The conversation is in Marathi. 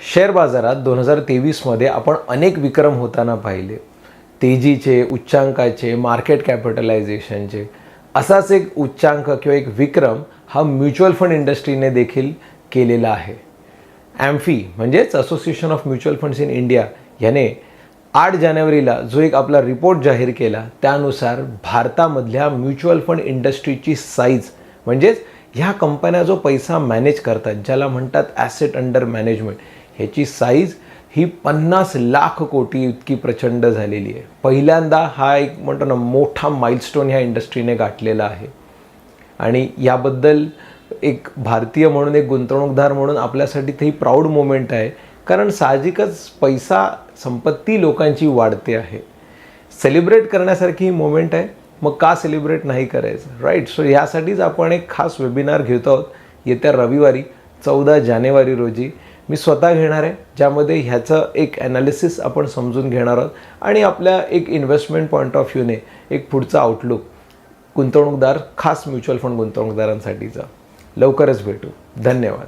शेअर बाजारात दोन हजार तेवीसमध्ये आपण अनेक विक्रम होताना पाहिले. तेजीचे उच्चांकाचे मार्केट कॅपिटलायझेशनचे असाच एक उच्चांक किंवा एक विक्रम हा म्युच्युअल फंड इंडस्ट्रीने देखील केलेला आहे. ॲम्फी म्हणजेच association of mutual funds in India याने आठ जानेवारीला जो एक आपला रिपोर्ट जाहीर केला त्यानुसार भारतामधल्या म्युच्युअल फंड इंडस्ट्रीची साईज म्हणजेच ह्या कंपन्या जो पैसा मॅनेज करतात ज्याला म्हणतात ॲसेट अंडर मॅनेजमेंट ह्याची साईज ही पन्नास लाख कोटी इतकी प्रचंड झालेली आहे. पहिल्यांदा हा एक म्हणतो ना मोठा माइलस्टोन ह्या इंडस्ट्रीने गाठलेला आहे. आणि याबद्दल एक भारतीय म्हणून एक गुंतवणूकदार म्हणून आपल्यासाठी ते ही प्राऊड मोमेंट आहे. कारण साहजिकच पैसा संपत्ती लोकांची वाढते आहे. सेलिब्रेट करण्यासारखी ही मोमेंट आहे. मग का सेलिब्रेट नाही करायचं? राईट सो ह्यासाठीच आपण एक खास वेबिनार घेतो आहोत येत्या रविवारी चौदा जानेवारी रोजी. मी स्वतः घेणार आहे ज्यामध्ये ह्याचं एक ॲनालिसिस आपण समजून घेणार आहोत. आणि आपल्या एक इन्व्हेस्टमेंट पॉईंट ऑफ व्ह्यूने एक पुढचा आउटलुक गुंतवणूकदार खास म्युच्युअल फंड गुंतवणूकदारांसाठीचा. लवकरच भेटू. धन्यवाद.